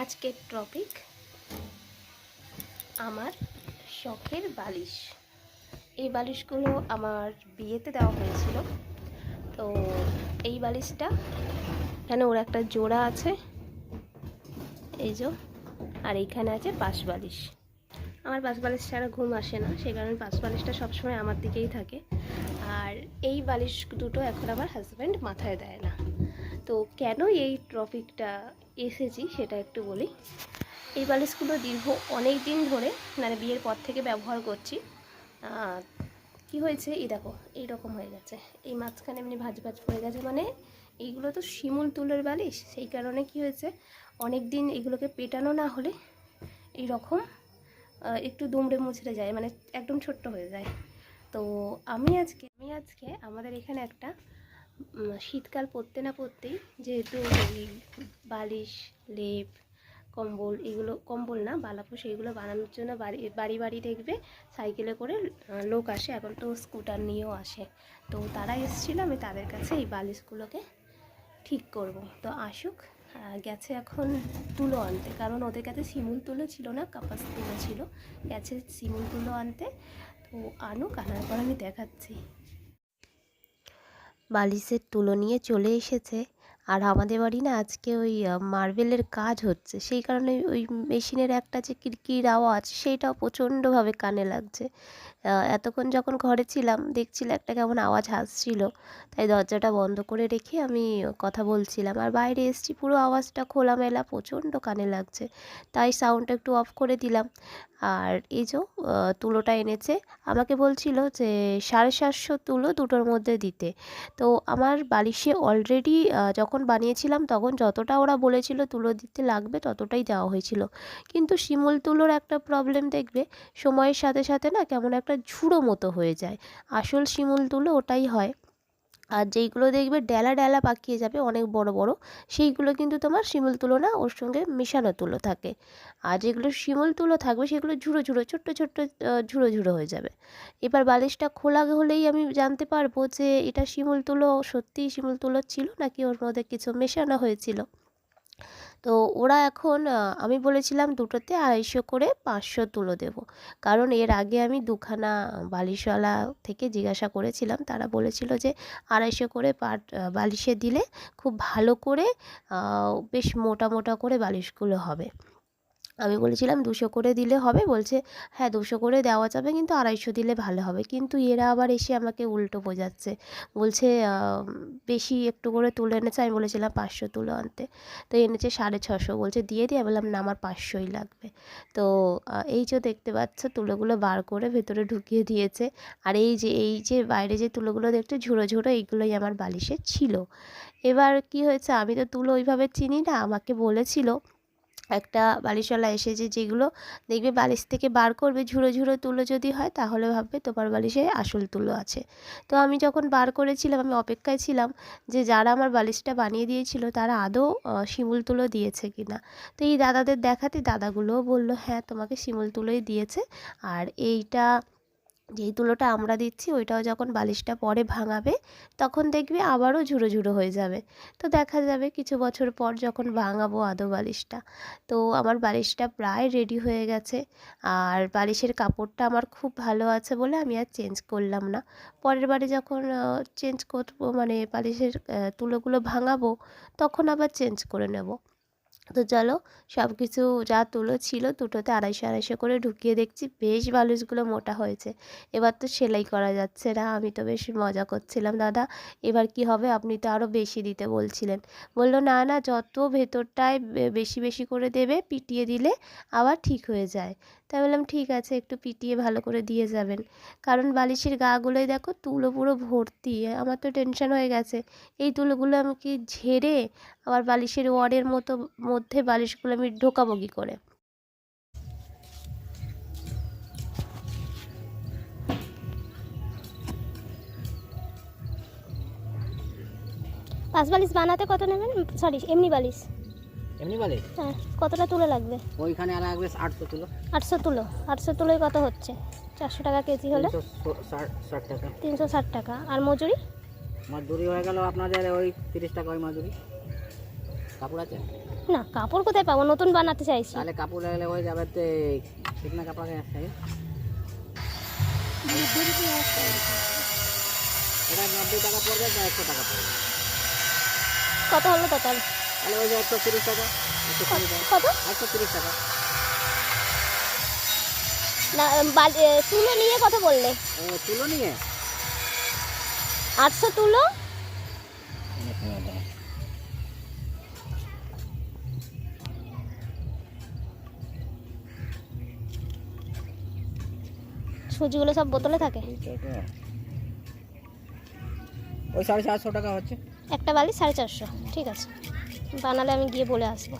আজকের টপিক আমার শখের বালিশ। এই বালিশগুলো আমার বিয়েতে দেওয়া হয়েছিল। তো এই বালিশটা, এখানে ওর একটা জোড়া আছে। এই যে, আর এইখানে আছে পাশ বালিশ। আমার পাশ বালিশ ছাড়া ঘুম আসে না সেই কারণে পাশ বালিশটা সবসময় আমার দিকেই থাকে। আর এই বালিশ দুটো এখন আমার হাজব্যান্ড মাথায় দেয় না। তো কেন এই টপিকটা এসেছি সেটা একটু বলি। এই বালিশগুলো দীর্ঘ অনেক দিন ধরে মানে বিয়ের পর থেকে ব্যবহার করছি। কি হয়েছে? এই দেখো, এইরকম হয়ে গেছে। এই মাঝখানে এমনি ভাজ ভাজ পড়ে গেছে। মানে এইগুলো তো শিমুল তুলের বালিশ। সেই কারণে কি হয়েছে? অনেক দিন এগুলোকে পেটানো না হলে এই রকম একটু দুমড়ে মুছড়ে যায়। মানে একদম ছোট্ট হয়ে যায়। তো আমি আজকে আমি আজকে আমাদের এখানে একটা শীতকাল পড়তে না পড়তেই যেহেতু বালিশ, লেপ, কম্বল, এগুলো, কম্বল না বালাপোষ এগুলো বানানোর জন্য বাড়ি বাড়ি বাড়ি দেখবে, সাইকেলে করে লোক আসে, এখন তো স্কুটার নিয়েও আসে। তো তারা এসেছিল, আমি তাদের কাছে এই বালিশগুলোকে ঠিক করব। তো আসুক গেছে এখন তুলো আনতে, কারণ ওদের কাছে শিমুল তুলো ছিল না, কাপাস তুলো ছিল, গেছে শিমুল তুলো আনতে, তো আনুক, আনার পর আমি দেখাচ্ছি। বালিশের তুলো নিয়ে চলে এসেছে। আর আমাদের বাড়ি না আজকে ওই মার্বেলের কাজ হচ্ছে। সেই কারণে ওই মেশিনের একটা যে কিরকির আওয়াজ সেইটাও প্রচণ্ডভাবে কানে লাগছে। এতক্ষণ যখন ঘরে ছিলাম, দেখছিল একটা কেমন আওয়াজ আসছিল। তাই দরজাটা বন্ধ করে রেখে আমি কথা বলছিলাম। আর বাইরে এসছি, পুরো আওয়াজটা খোলামেলা, প্রচণ্ড কানে লাগছে। তাই সাউন্ডটা একটু অফ করে দিলাম। আর এই যে তুলোটা এনেছে, আমাকে বলছিল যে, সাড়ে সাতশো তুলো দুটোর মধ্যে দিতে। তো আমার বালিশে অলরেডি যখন বানিয়েছিলাম, তখন যতটা ওরা বলেছিল তুলো দিতে লাগবে, ততটাই দেওয়া হয়েছিল। কিন্তু শিমুল তুলোর একটা প্রবলেম দেখবে, সময়ের সাথে সাথে না কেমন একটা ঝুড়ো মতো হয়ে যায়। আসল শিমুল তুলো ওটাই হয়। আর যেইগুলো দেখবে ডেলা ডেলা পাকিয়ে যাবে, অনেক বড় বড়, সেইগুলো কিন্তু তোমার শিমুল তুলো না ওর সঙ্গে মেশানো তুলো থাকে। আর যেগুলো শিমুল তুলো থাকবে, সেগুলো ঝুড়ো ঝুড়ো, ছোট্ট ছোট্ট ঝুড়ো ঝুড়ো হয়ে যাবে। এবার বালিশটা খোলা হলেই আমি জানতে পারব যে এটা শিমুল তুলো সত্যিই শিমুল তুলো ছিল নাকি ওর মধ্যে কিছু মেশানো হয়েছিল। তো ওরা এখন আমি বলেছিলাম দুটোতে আড়াইশো করে পাঁচশো তুলো দেব। কারণ এর আগে আমি দুখানা বালিশওয়ালা থেকে জিজ্ঞাসা করেছিলাম, তারা বলেছিল যে আড়াইশো করে পাট বালিশে দিলে খুব ভালো করে বেশ মোটা মোটা করে বালিশগুলো হবে। আমি বলেছিলাম দুশো করে দিলে হবে, বলছে হ্যাঁ দুশো করে দেওয়া যাবে, কিন্তু আড়াইশো দিলে ভালো হবে। কিন্তু এরা আবার এসে আমাকে উল্টো বোঝাচ্ছে। বলছে বেশি একটু করে তুলে এনেছে। আমি বলেছিলাম, পাঁচশো তুলো আনতে। তো এনেছে সাড়ে ছশো, বলছে, দিয়ে দিয়ে বললাম, না, আমার পাঁচশোই লাগবে। তো এই যে দেখতে পাচ্ছ, তুলোগুলো বার করে ভেতরে ঢুকিয়ে দিয়েছে। আর এই যে এই যে বাইরে যে তুলোগুলো দেখতে ঝুড়ো ঝুড়ো এইগুলোই আমার বালিশে ছিল। এবার কি হয়েছে, আমি তো তুলো ওইভাবে চিনি না, আমাকে বলেছিল একটা বালিশওয়ালা এসেছে যেগুলো দেখবে বালিশ থেকে বার করবে ঝুড়ো ঝুড়ো তুলো যদি হয় তাহলে ভাববে তোমার বালিশে আসল তুলো আছে। তো আমি যখন বার করেছিলাম, আমি অপেক্ষায় ছিলাম যে যারা আমার বালিশটা বানিয়ে দিয়েছিল তারা আদৌ শিমুল তুলো দিয়েছে কি না তো এই দাদাদের দেখাতে দাদাগুলোও বলল হ্যাঁ তোমাকে শিমুল তুলোই দিয়েছে। আর এইটা যেই তুলোটা আমরা দিচ্ছি, ওইটাও যখন বালিশটা পরে ভাঙাবে, তখন দেখবে আবারও ঝুড়ো ঝুড়ো হয়ে যাবে। তো দেখা যাবে কিছু বছর পর যখন ভাঙাবো আদৌ বালিশটা। তো আমার বালিশটা প্রায় রেডি হয়ে গেছে। আর বালিশের কাপড়টা আমার খুব ভালো আছে বলে আমি আর চেঞ্জ করলাম না। পরের বারে যখন চেঞ্জ করব মানে বালিশের তুলোগুলো ভাঙাবো, তখন আবার চেঞ্জ করে নেব। তো চলো সব কিছু যা তুলো ছিল দুটোতে আড়াইশো আড়াইশো করে ঢুকিয়ে দেখছি বেশ বালিশগুলো মোটা হয়েছে। এবার তো সেলাই করা যাচ্ছে না, আমি তো বেশ মজা করছিলাম, দাদা। এবার কি হবে? আপনি তো আরও বেশি দিতে বলছিলেন। বলল, না না, যত ভেতরটায় বেশি বেশি করে দেবে পিটিয়ে দিলে আবার ঠিক হয়ে যায়। তাই বললাম, ঠিক আছে, একটু পিটিয়ে ভালো করে দিয়ে যাবেন। কারণ বালিশের গাগুলোই দেখো তুলো পুরো ভর্তি, আমার তো টেনশন হয়ে গেছে। এই তুলোগুলো আমি কি ঝেড়ে আবার বালিশের ওয়ারের মতো মধ্যে বালিশগুলো আমি ঢোকাবো কী করে। পাঁচ বালিশ বানাতে কত নেবেন? সরি এমনি বালিশ। এমনি বালিশ? হ্যাঁ কতটা তুলো লাগবে? ওইখানে আর লাগবে আটশো তুলো। আটশো তুলো। আটশো তুলোয় কত হচ্ছে? চারশো টাকা কেজি হলে? টাকা। তিনশো ষাট টাকা। আর মজুরি? মজুরি হয়ে গেল আপনাদের ওই তিরিশ টাকা ওই মজুরি। কাপড় আছে? না কাপড় কোথায় পাবো? নতুন বানাতে চাইছি। তাহলে কাপড় লাগলে হয়ে যাবে তে কিতনা কাপড় আছে। এটা নব্বই টাকা পড়বে একশো টাকা পড়বে। কত হলো টোটাল তাহলে ওই যে একশো তিরিশ টাকা কত? একশো তিরিশ টাকা। না তুলো নিয়ে কত বললে? তুলো নিয়ে? আটশো তুলো? সুজিগুলো সব বোতলে থাকে? ওই সাড়ে চারশো টাকা হচ্ছে। একটা বালি সাড়ে চারশো ঠিক আছে। বানালে আমি গিয়ে বলে আসব।